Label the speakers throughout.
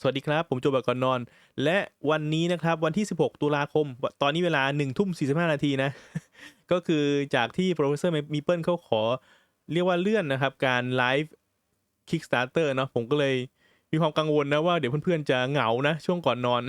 Speaker 1: สวัสดีครับ ผมโจบก่อนนอน และวันนี้นะครับวันที่ 16 ตุลาคม ตอนนี้เวลา1ทุ่ม45 นาทีนะ ก็คือจากที่ Professor Meeple เขาขอ เรียกว่าเลื่อนนะครับ การไลฟ์ Kickstarter เนาะผมก็เลยมีความกังวลนะว่าเดี๋ยวเพื่อนๆจะเหงานะ ช่วงก่อนนอน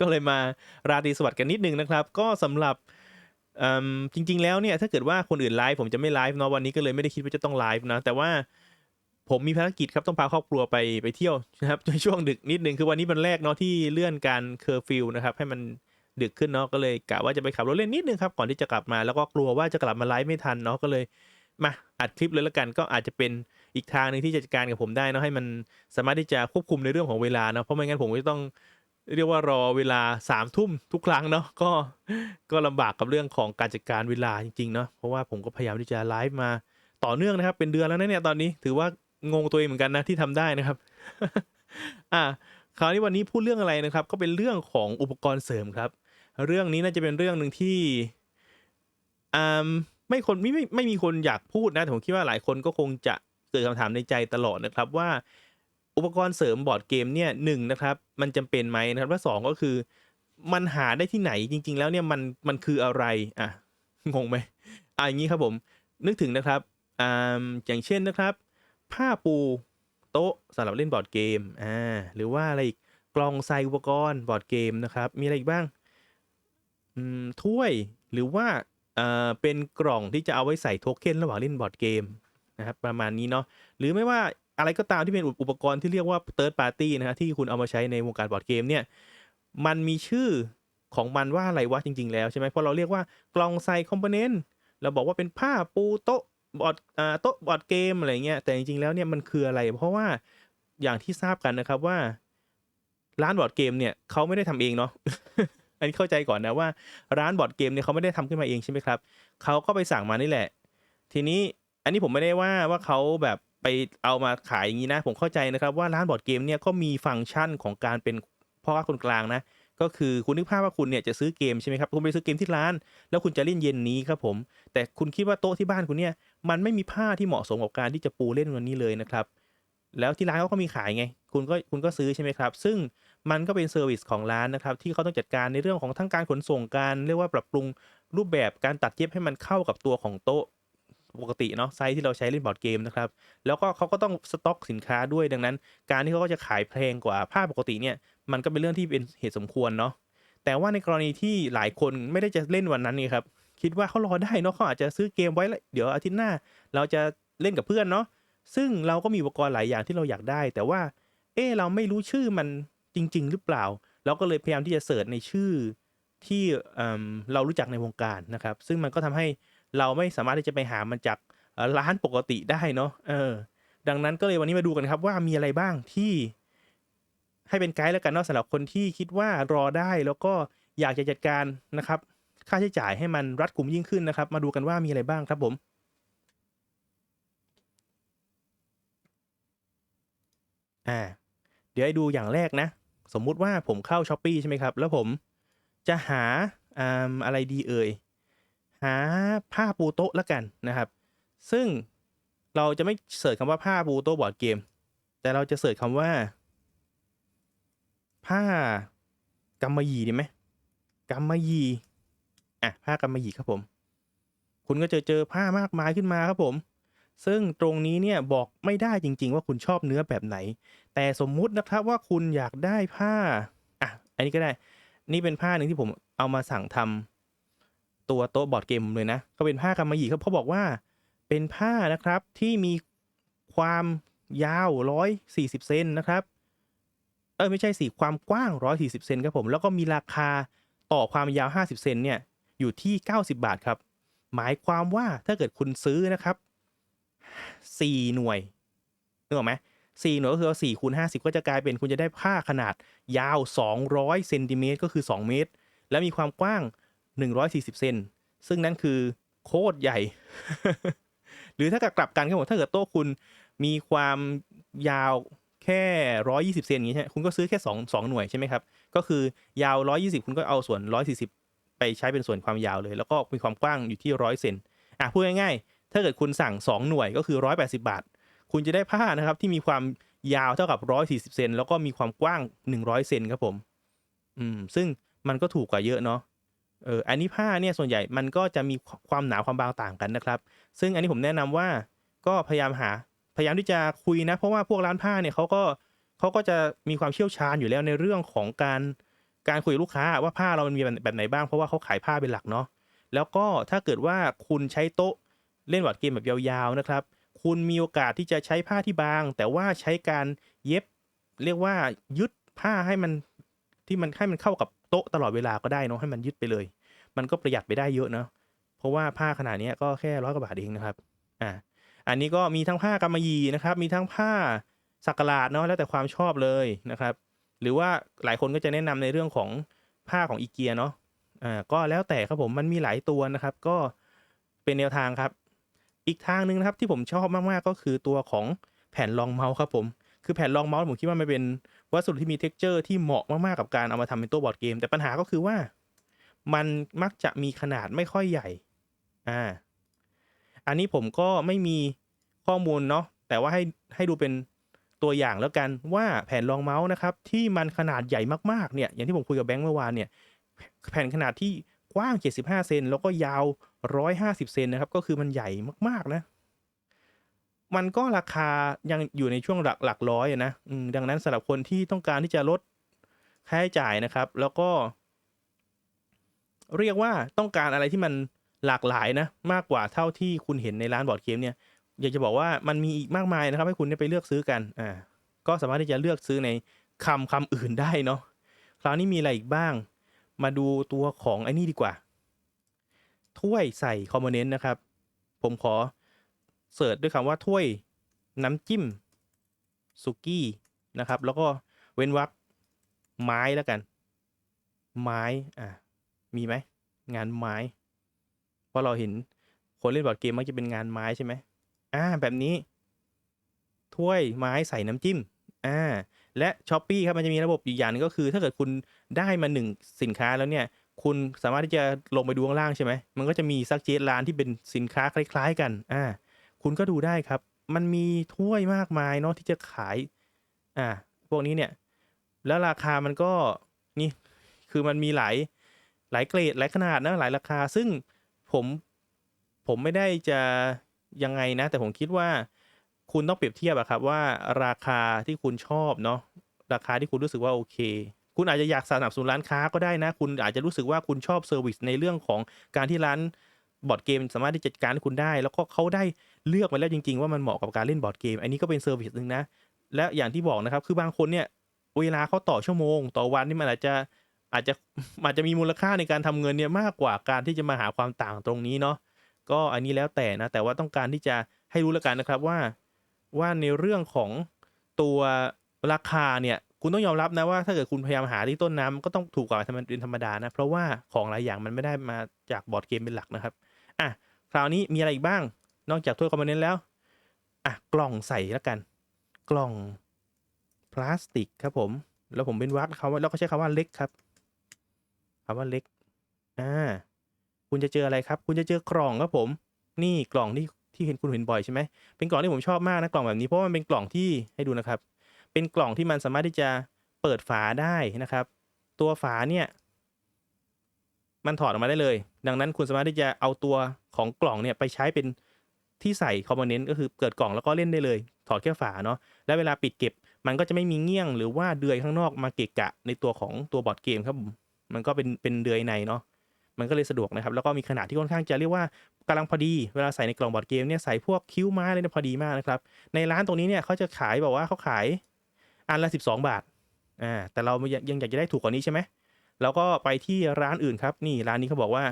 Speaker 1: ก็เลยมาราตรีสวัสดิ์กันนิดนึงนะครับ ก็สำหรับจริง ๆ แล้วเนี่ยถ้าเกิดว่าคนอื่นไลฟ์ผมจะไม่ไลฟ์เนาะวันนี้ก็เลยไม่ได้คิดว่าจะต้องไลฟ์นะแต่ว่า ผมมีภารกิจครับต้องพาครอบครัวไปไปเที่ยวนะครับในช่วงดึกนิดนึงคือวันนี้วันแรกเนาะที่เลื่อนการเคอร์ฟิวนะครับให้มันดึกขึ้นเนาะก็เลยกะว่าจะไปขับรถเล่นนิดนึงครับก่อนที่จะกลับมาแล้วก็กลัวว่าจะกลับมาไลฟ์ไม่ทันเนาะก็เลยมาอัดคลิปเลยละกันก็อาจจะเป็นอีกทางหนึ่งที่จะจัดการกับผมได้เนาะให้มันสามารถที่จะควบคุมในเรื่องของเวลาเนาะเพราะไม่งั้นผมก็จะต้องเรียกว่ารอเวลาสามทุ่มทุกครั้งเนาะก็ก็ลำบากกับเรื่องของการจัดการเวลาจริงๆเนาะเพราะว่าผมก็พยายามที่จะไลฟ์มาต่อเนื่องนะครับเป็นเดือนแล้วนะเนี่ยตอนนี้ถือว่า งงตัวเองเหมือนกันนะที่ทำได้นะครับ อ่า คราวนี้วันนี้พูดเรื่องอะไรนะครับ ก็เป็นเรื่องของอุปกรณ์เสริมครับ เรื่องนี้น่าจะเป็นเรื่องหนึ่งที่อ่าไม่คนไม่ไม่ไม่มีคนอยากพูดนะแต่ผมคิดว่าหลายคนก็คงจะเกิดคำถามในใจตลอดนะครับว่า อุปกรณ์เสริมบอร์ดเกมเนี่ยหนึ่งนะครับ มันจำเป็นไหมนะครับและสองก็คือ มันหาได้ที่ไหนจริง ๆ แล้วเนี่ยมันมันคืออะไรอะงงไหมอะอย่างนี้ครับผมนึกถึงนะครับอ่าอย่างเช่นนะครับ ผ้าปูโต๊ะสำหรับเล่นบอร์ดเกมอ่าหรือว่าอะไรอีกกล่องใส่อุปกรณ์บอร์ดเกมนะครับ มีอะไรอีกบ้างอืมถ้วยหรือว่าเอ่อเป็นกล่องที่จะเอาไว้ใส่โทเค็นระหว่างเล่นบอร์ดเกมนะครับประมาณนี้เนาะหรือไม่ว่าอะไรก็ตามที่เป็นอุปกรณ์ที่เรียกว่า third party นะฮะที่คุณเอามาใช้ในวงการบอร์ดเกมเนี่ยมันมีชื่อของมันว่าอะไรวะจริง ๆ แล้วใช่ไหมเพราะเราเรียกว่ากล่องใส่คอมโพเนนต์เราบอกว่าเป็นผ้าปูโต๊ะ บอร์ดอ่าโต๊ะบอร์ดเกมอะไรเงี้ยแต่จริงๆแล้วเนี่ยมันคืออะไร เพราะว่าอย่างที่ทราบกันนะครับว่าร้านบอร์ดเกมเนี่ยเขาไม่ได้ทำเองเนาะอันนี้เข้าใจก่อนนะว่า ร้านบอร์ดเกมเนี่ยเขาไม่ได้ทำขึ้นมาเองใช่ไหมครับเขาก็ไปสั่งมานี่แหละ ทีนี้อันนี้ผมไม่ได้ว่าว่าเขาแบบไปเอามาขายอย่างนี้นะ ผมเข้าใจนะครับว่าร้านบอร์ดเกมเนี่ยก็มีฟังก์ชันของการเป็นพ่อค้าคนกลางนะ ก็คือคุณนึกภาพว่าคุณเนี่ยจะซื้อเกมใช่ไหมครับคุณไปซื้อเกมที่ร้าน แล้วคุณจะเล่นเย็นนี้ครับผม แต่คุณคิดว่าโต๊ะที่บ้านคุณเนี่ย มันไม่มีผ้าที่เหมาะสมกับการที่จะปูเล่นวันนี้เลยนะครับ แล้วที่ร้านเขาก็มีขายไง คุณก็คุณก็ซื้อใช่ไหมครับ ซึ่งมันก็เป็นเซอร์วิสของร้านนะครับ ที่เขาต้องจัดการในเรื่องของทั้งการขนส่งการเรียกว่าปรับปรุงรูปแบบการตัดเย็บให้มันเข้ากับตัวของโต๊ะปกติเนาะไซส์ที่เราใช้เล่นบอร์ดเกมนะครับ แล้วก็เขาก็ต้องสต็อกสินค้าด้วยดังนั้น การที่เขาก็จะขายแพงกว่าผ้าปกติเนี่ย มันก็เป็นเรื่องที่เป็นเหตุสมควรเนาะแต่ว่าในกรณีที่หลายคนไม่ได้จะเล่นวันนั้นนี่ครับ คิดว่าเขารอได้เนาะเขาอาจจะซื้อเกมไว้แล้วเดี๋ยวอาทิตย์หน้า เราจะเล่นกับเพื่อนเนาะซึ่งเราก็มีอุปกรณ์หลายอย่างที่เราอยากได้ แต่ว่า เออเราไม่รู้ชื่อมันจริง ๆ หรือเปล่า เราก็เลยพยายามที่จะเสิร์ชในชื่อที่เอ่เรารู้จักในวงการนะครับ ซึ่งมันก็ทำให้เราไม่สามารถที่จะไปหามันจากร้านปกติได้เนาะเออ ดังนั้นก็เลยวันนี้มาดูกันครับว่ามีอะไรบ้างที่ ให้เป็นไกด์แล้วกันเนาะสำหรับคนที่คิดว่ารอได้แล้วก็อยากจะจัดการนะครับ ค่าใช้จ่ายให้มันรัดกุมยิ่งขึ้นนะครับ มาดูกันว่ามีอะไรบ้างครับผมอ่าเดี๋ยวให้ดูอย่างแรกนะ สมมุติว่าผมเข้าช้อปปีใช่ไหมครับ แล้วผมจะหาออะไรดีเอ่ย หาผ้าปูโต๊ะแล้วกันนะครับ ซึ่งเราจะไม่เสิร์ชคำว่าผ้าปูโต๊ะบอร์ดเกม แต่เราจะเสิร์ชคำว่า ผ้ากำมะหยี่ดีไหมกำมะหยี่ อะผ้ากำมะหยี่ครับผม คุณก็จะเจอผ้ามากมายขึ้นมาครับผม ซึ่งตรงนี้เนี่ยบอกไม่ได้จริง ๆ ว่าคุณชอบเนื้อแบบไหน แต่สมมุตินะครับว่าคุณอยากได้ผ้าอะอันนี้ก็ได้ นี่เป็นผ้าหนึ่งที่ผมเอามาสั่งทำตัวโต๊ะบอร์ดเกมเลยนะก็เป็นผ้ากำมะหยี่ครับเขาบอกว่า เป็นผ้านะครับที่มีความยาว140เซนนะครับเออไม่ใช่สิความกว้าง 140 เซนครับผม แล้วก็มีราคาต่อความยาว 50 เซนเนี่ย อยู่ที่ 90 บาทครับ หมายความว่าถ้าเกิดคุณซื้อนะครับ4หน่วยนึกออกไหม4หน่วยก็คือ4คูณ50ก็จะกลายเป็นคุณจะได้ผ้าขนาดยาว 200เซนติเมตรก็คือ 2 เมตร และมีความกว้าง 140เซนซึ่งนั่นคือโคตรใหญ่ หรือถ้ากลับกันครับผมถ้าเกิดโต๊ะคุณมีความยาวแค่ร้อยี่สิบเซนอย่างนี้ใช่ไหมคุณก็ซื้อแค่สองสองหน่วยใช่ไหมครับ ก็คือยาวร้อยี่สิบคุณก็เอาส่วนร้อยสี่สิบ ใช้เป็นส่วนความยาวเลย แล้วก็มีความกว้างอยู่ที่ร้อยเซนอะพูดง่ายๆ ถ้าเกิดคุณสั่งสองหน่วยก็คือร้อยแปดสิบาท คุณจะได้ผ้านะครับที่มีความยาวเท่ากับ 140 เซนแล้วก็มีความกว้าง 100 เซนครับผม อืม ซึ่งมันก็ถูกกว่าเยอะเนาะ เออ อันนี้ผ้าเนี่ยส่วนใหญ่มันก็จะมีความหนาความบางต่างกันนะครับ ซึ่งอันนี้ผมแนะนำว่าก็พยายามหา พยายามที่จะคุยนะ เพราะว่าพวกร้านผ้าเนี่ยเขาก็เขาก็จะมีความเชี่ยวชาญอยู่แล้วในเรื่องของการ การคุยกับลูกค้าว่าผ้าเรามันมีแบบไหนบ้างเพราะว่าเขาขายผ้าเป็นหลักเนาะแล้วก็ถ้าเกิดว่าคุณใช้โต๊ะเล่นบอร์ดเกมแบบยาวๆนะครับ คุณมีโอกาสที่จะใช้ผ้าที่บาง แต่ว่าใช้การเย็บ เรียกว่ายึดผ้าให้มันที่มันให้มันเข้ากับโต๊ะตลอดเวลาก็ได้เนาะให้มันยึดไปเลย มันก็ประหยัดไปได้เยอะเนาะเพราะว่าผ้าขนาดนี้ก็แค่ร้อยกว่าบาทเองนะครับอ่าอันนี้ก็มีทั้งผ้ากำมะหยี่นะครับ มีทั้งผ้าสักหลาดเนาะแล้วแต่ความชอบเลยนะครับ หรือว่าหลายคนก็จะแนะนำในเรื่องของผ้าของอีเกียเนาะอ่าก็แล้วแต่ครับผมมันมีหลายตัวนะครับ ก็เป็นแนวทางครับ อีกทางหนึ่งนะครับที่ผมชอบมากๆก็คือตัวของแผ่นรองเมาส์ครับผมคือแผ่นรองเมาส์ผมคิดว่ามันเป็นวัสดุที่มีเท็กเจอร์ที่เหมาะมากๆกับการเอามาทำเป็นตัวบอร์ดเกม แต่ปัญหาก็คือว่า มันมักจะมีขนาดไม่ค่อยใหญ่อ่าอันนี้ผมก็ไม่มีข้อมูลเนาะแต่ว่าให้ให้ดูเป็น ตัวอย่างแล้วกันว่าแผ่นรองเมาส์นะครับที่มันขนาดใหญ่มากๆเนี่ยอย่างที่ผมคุยกับแบงค์เมื่อวานเนี่ยแผ่นขนาดที่กว้าง 75 เซนแล้วก็ยาว 150 เซนนะครับก็คือมันใหญ่มากๆนะ มันก็ราคายังอยู่ในช่วงหลักหลักร้อยนะดังนั้นสำหรับคนที่ต้องการที่จะลดค่าใช้จ่ายนะครับ แล้วก็ เรียกว่าต้องการอะไรที่มันหลากหลายนะ มากกว่าเท่าที่คุณเห็นในร้านบอร์ดเกมเนี่ย อยากจะบอกว่ามันมีอีกมากมายนะครับ ให้คุณไไปเลือกซื้อกันอ่าก็สามารถที่จะเลือกซื้อในคำคำอื่นได้เนาะคราวนี้มีอะไรอีกบ้าง มาดูตัวของไอ้นี่ดีกว่า ถ้วยใส่คอมโพเนนต์นะครับ ผมขอเสิร์ชด้วยคำว่าถ้วยน้ำจิ้มสุกี้นะครับ แล้วก็เว้นวรรคไม้แล้วกัน ไม้อะมีไหมงานไม้ เพราะเราเห็นคนเล่นบอร์ดเกมมักจะเป็นงานไม้ใช่ไหม อ่าแบบนี้ ถ้วยไม้ใส่น้ำจิ้มอ่าและช้อปปีครับมันจะมีระบบอีกอย่างนึงก็คือ ถ้าเกิดคุณได้มาหนึ่งสินค้าแล้วเนี่ย คุณสามารถที่จะลงไปดูข้างล่างใช่ไหมมันก็จะมีซักเจตร้านที่เป็นสินค้าคล้าย ๆ กันอ่าคุณก็ดูได้ครับ มันมีถ้วยมากมายเนาะที่จะขายอ่าพวกนี้เนี่ย แล้วราคามันก็นี่คือมันมีหลายหลายเกรดหลายขนาดนะหลายราคา ซึ่งผมผมไม่ได้จะ ยังไงนะ แต่ผมคิดว่าคุณต้องเปรียบเทียบอะครับว่าราคาที่คุณชอบเนาะราคาที่คุณรู้สึกว่าโอเค คุณอาจจะอยากสนับสนุนร้านค้าก็ได้นะ คุณอาจจะรู้สึกว่าคุณชอบเซอร์วิสในเรื่องของการที่ร้านบอร์ดเกมสามารถที่จะจัดการคุณได้ แล้วก็เขาได้เลือกมาแล้วจริง ๆ ว่ามันเหมาะกับการเล่นบอร์ดเกม อันนี้ก็เป็นเซอร์วิสหนึ่งนะ และอย่างที่บอกนะครับ คือบางคนเนี่ยเวลาเขาต่อชั่วโมง ต่อวันนี่มันอาจจะอาจจะอาจจะมีมูลค่าในการทำเงินเนี่ยมากกว่าการที่จะมาหาความต่างตรงนี้เนาะ ก็อันนี้แล้วแต่นะ แต่ว่าต้องการที่จะให้รู้แล้วกันนะครับว่าว่าในเรื่องของตัวราคาเนี่ยคุณต้องยอมรับนะว่าถ้าเกิดคุณพยายามหาที่ต้นน้ำก็ต้องถูกกว่าธรรมเป็นธรรมดานะ เพราะว่าของหลายอย่างมันไม่ได้มาจากบอร์ดเกมเป็นหลักนะครับอะคราวนี้มีอะไรอีกบ้าง นอกจากถ้วยคอมโพเนนต์แล้วอะกล่องใส่แล้วกัน กล่องพลาสติกครับผม แล้วผมเป็นวักเขาแล้วก็ใช้คำว่าเล็กครับคำว่าเล็กอ่า คุณจะเจออะไรครับ คุณจะเจอกล่องครับผม นี่กล่องที่ที่เห็นคุณเห็นบ่อยใช่ไหมเป็นกล่องที่ผมชอบมากนะกล่องแบบนี้เพราะมันเป็นกล่องที่ให้ดูนะครับ เป็นกล่องที่มันสามารถที่จะเปิดฝาได้นะครับ ตัวฝาเนี่ย มันถอดออกมาได้เลย ดังนั้นคุณสามารถที่จะเอาตัวของกล่องเนี่ยไปใช้เป็นที่ใส่คอมโพเนนต์ก็คือเกิดกล่องแล้วก็เล่นได้เลย ถอดแค่ฝาเนาะแล้วเวลาปิดเก็บ มันก็จะไม่มีเงี้ยง หรือว่าเดือยข้างนอกมาเกะกะในตัวของตัวบอร์ดเกมครับผมมันก็เป็นเป็นเดือยในเนาะ มันก็เลยสะดวกนะครับ แล้วก็มีขนาดที่ค่อนข้างจะเรียกว่ากำลังพอดี เวลาใส่ในกล่องบอร์ดเกมเนี่ยใส่พวกคิ้วไม้อะไรเนี่ยพอดีมากนะครับ ในร้านตรงนี้เนี่ยเขาจะขายบอกว่าเขาขายอันละ 12 บาท อ่า แต่เรายังอยากจะได้ถูกกว่านี้ใช่ไหมเราก็ไปที่ร้านอื่นครับ นี่ร้านนี้เขาบอกว่า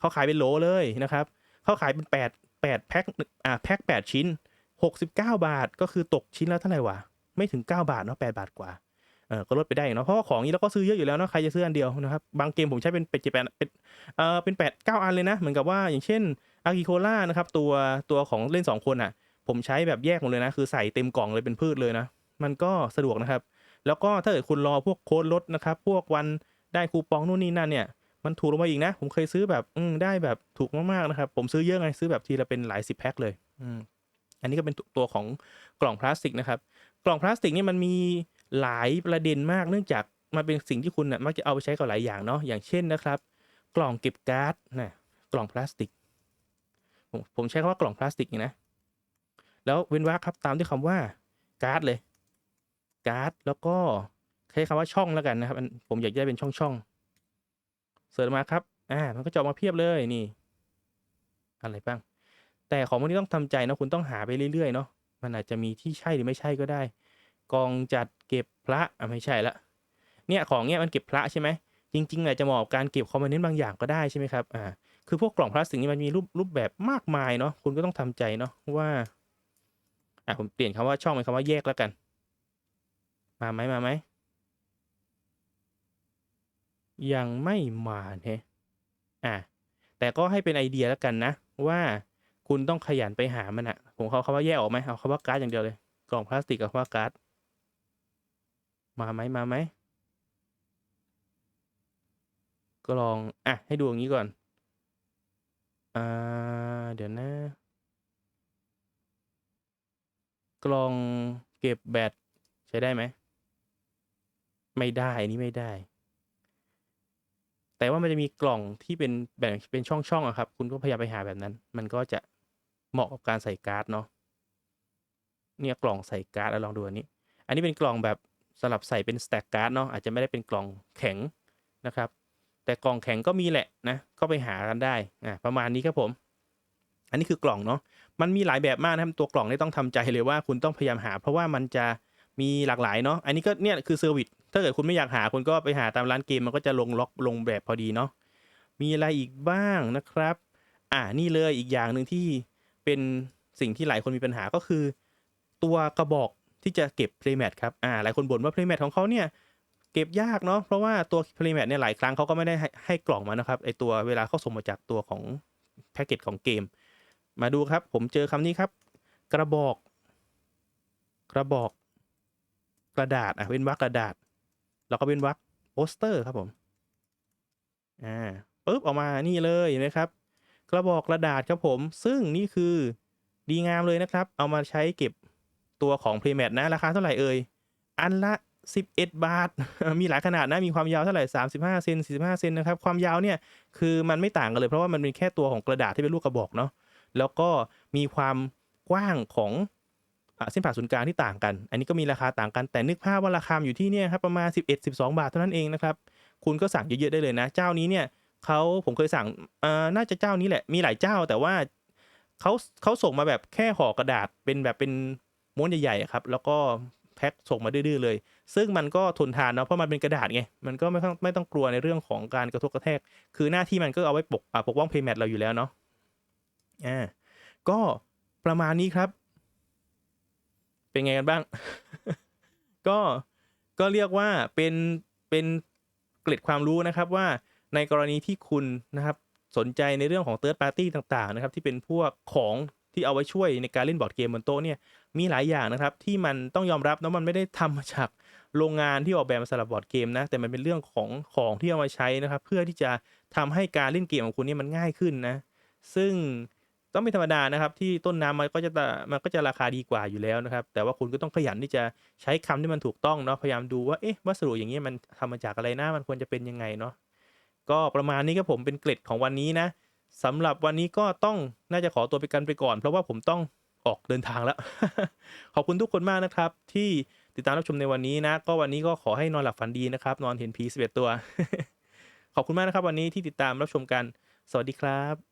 Speaker 1: เขาขายเป็นโหลเลยนะครับเขาขายเป็น 8 8แพ็ค อ่า แพ็ค 8 ชิ้น 69 บาท ก็คือตกชิ้นและเท่าไหร่วะ ไม่ถึง 9 บาทเนาะ8บาทกว่า เออก็ลดไปได้เนาะเพราะว่าของนี้เราก็ซื้อเยอะอยู่แล้วเนาะใครจะซื้ออันเดียวนะครับบางเกมผมใช้เป็นเป็ดเจแปดเป็นเออเป็นแปดเก้าอันเลยนะ เหมือนกับว่าอย่างเช่นอากิโคล่านะครับตัวตัวของเล่นสองคนอะ ผมใช้แบบแยกหมดเลยนะคือใส่เต็มกล่องเลยเป็นพืชเลยนะ มันก็สะดวกนะครับ แล้วก็ถ้าเกิดคุณรอพวกโค้ดลดนะครับ พวกวันได้คูปองนู่นนี่นั่นเนี่ยมันถูกลงมาอีกนะ ผมเคยซื้อแบบอืได้แบบถูกมากๆนะครับ ผมซื้อเยอะไงซื้อแบบทีละเป็นหลายสิบแพ็คเลยอืมอันนี้ก็เป็นตัวของกล่องพลาสติกนะครับ กล่องพลาสติกนี่มันมี หลายประเด็นมากเนื่องจากมันเป็นสิ่งที่คุณนะมักจะเอาไปใช้กับหลายอย่างเนาะอย่างเช่นนะครับ กล่องเก็บการ์ดนะกล่องพลาสติก ผมผมใช้คำว่ากล่องพลาสติกนะแล้วเว้นวรรคครับตามด้วยคำว่าการ์ดเลยการ์ดแล้วก็ใช้คำว่าช่องแล้วกันนะครับผมอยากได้เป็นช่องช่องเสิร์ชมาครับอ่ามันก็จะออกมาเพียบเลยนี่ อะไรบ้าง แต่ของพวกนี้ต้องทำใจนะคุณต้องหาไปเรื่อยๆเนาะมันอาจจะมีที่ใช่หรือไม่ใช่ก็ได้ กองจัด เก็บพระอะไม่ใช่ละเนี่ยของเนี่ยมันเก็บพระใช่ไหมจริงๆอาจจะเหมาะกับการเก็บคอมโพเนนต์บางอย่างก็ได้ใช่ไหมครับอ่าคือพวกกล่องพลาสติกนี่มันมีรูปรูปแบบมากมายเนาะคุณก็ต้องทำใจเนาะว่าอะผมเปลี่ยนคำว่าช่องเป็นคำว่าแยกแล้วกัน มาไหมมาไหมยังไม่มาเนอะแต่ก็ให้เป็นไอเดียแล้วกันนะ ว่าคุณต้องขยันไปหามันอะผมเขาคำว่าแยกออกไหมเอาคำว่าการ์ดอย่างเดียวเลยกล่องพลาสติกกับคำว่าการ์ด มาไหมมาไหม ก็ลอง อะ ให้ดูอย่างนี้ก่อน อ่า เดี๋ยวนะ กล่องเก็บแบตใช้ได้ไหม ไม่ได้อันนี้ไม่ได้ แต่ว่ามันจะมีกล่องที่เป็นแบ่งเป็นช่องๆอะครับ คุณก็พยายามไปหาแบบนั้น มันก็จะเหมาะกับการใส่การ์ดเนาะ เนี่ยกล่องใส่การ์ดแล้วลองดูอันนี้ อันนี้เป็นกล่องแบบ สลับใส่เป็นสแต็กการ์ดเนาะอาจจะไม่ได้เป็นกล่องแข็งนะครับ แต่กล่องแข็งก็มีแหละนะก็ไปหากันได้อ่าประมาณนี้ครับผม อันนี้คือกล่องเนาะมันมีหลายแบบมากนะครับตัวกล่องนี่ต้องทำใจเลยว่าคุณต้องพยายามหา เพราะว่ามันจะมีหลากหลายเนาะอันนี้ก็เนี่ยคือเซอร์วิสถ้าเกิดคุณไม่อยากหาคุณก็ไปหาตามร้านเกมมันก็จะลงล็อกลงแบบพอดีเนาะมีอะไรอีกบ้างนะครับ อ่านี่เลยอีกอย่างหนึ่งที่เป็นสิ่งที่หลายคนมีปัญหาก็คือ ตัวกระบอก ที่จะเก็บ playmat ครับอ่าหลายคนบ่นว่า playmat ของเขาเนี่ยเก็บยากเนาะเพราะว่าตัว playmat เนี่ยหลายครั้งเขาก็ไม่ได้ให้ให้กล่องมานะครับไอตัวเวลาเขาส่งมาจากตัวของแพ็กเกจของเกม มาดูครับ ผมเจอคำนี้ครับ กระบอก กระบอก กระดาษอะเป็นวักกระดาษ แล้วก็เป็นวักโปสเตอร์ครับผมอ่าปุ๊บออกมานี่เลยนไหมครับ กระบอกกระดาษครับผม ซึ่งนี่คือดีงามเลยนะครับ เอามาใช้เก็บ ตัวของ playmat นะ ราคาเท่าไหร่เอ่ย อันละ 11 บาท มีหลายขนาดนะ มีความยาวเท่าไหร่ 35 เซน 45 เซนนะครับ ความยาวเนี่ย คือมันไม่ต่างกันเลย เพราะว่ามันเป็นแค่ตัวของกระดาษที่เป็นลูกกระบอกเนาะ แล้วก็มีความกว้างของเส้นผ่าศูนย์กลางที่ต่างกัน อันนี้ก็มีราคาต่างกัน แต่นึกภาพว่าราคาอยู่ที่เนี่ยครับประมาณ 11 12 บาทเท่านั้นเองนะครับ คุณก็สั่งเยอะๆได้เลยนะ เจ้านี้เนี่ยเขาผมเคยสั่งน่าจะเจ้านี้แหละ มีหลายเจ้าแต่ว่าเขาเขาส่งมาแบบแค่ห่อกระดาษเป็นแบบเป็น ม้วนใหญ่ๆครับแล้วก็แพ็คส่งมาดื้อๆเลย ซึ่งมันก็ทนทานเนาะเพราะมันเป็นกระดาษไงมันก็ไม่ต้องไม่ต้องกลัวในเรื่องของการกระทบกระแทก คือหน้าที่มันก็เอาไว้ปกปกป้องเพย์แมทเราอยู่แล้วเนาะอ่าก็ประมาณนี้ครับ เป็นไงกันบ้าง ก็ก็เรียกว่าเป็นเป็นเกร็ดความรู้นะครับว่าในกรณีที่คุณนะครับสนใจในเรื่องของ Third Party ต่างๆนะครับที่เป็นพวกของที่เอาไว้ช่วยในการเล่นบอร์ดเกมบนโต๊ะเนี่ย มีหลายอย่างนะครับที่มันต้องยอมรับนะมันไม่ได้ทำมาจากโรงงานที่ออกแบบมาสำหรับบอร์ดเกมนะแต่มันเป็นเรื่องของของที่เอามาใช้นะครับ เพื่อที่จะทำให้การเล่นเกมของคุณนี่มันง่ายขึ้นนะ ซึ่งต้องเป็นธรรมดานะครับที่ต้นน้ำมันก็จะมันก็จะราคาดีกว่าอยู่แล้วนะครับ แต่ว่าคุณก็ต้องขยันที่จะใช้คำที่มันถูกต้องเนาะพยายามดูว่าเอ๊ะวัสดุอย่างนี้ยมันทำมาจากอะไรนะมันควรจะเป็นยังไงเนาะก็ประมาณนี้ครับผมเป็นเกร็ดของวันนี้นะสำหรับวันนี้ก็ต้องน่าจะขอตัวไปกันไปก่อน เพราะว่าผมต้อง ออกเดินทางแล้ว ขอบคุณทุกคนมากนะครับ ที่ติดตามรับชมในวันนี้นะ ก็วันนี้ก็ขอให้นอนหลับฝันดีนะครับ นอนเห็นผีสิบเอ็ดตัว ขอบคุณมากนะครับ วันนี้ที่ติดตามรับชมกัน สวัสดีครับ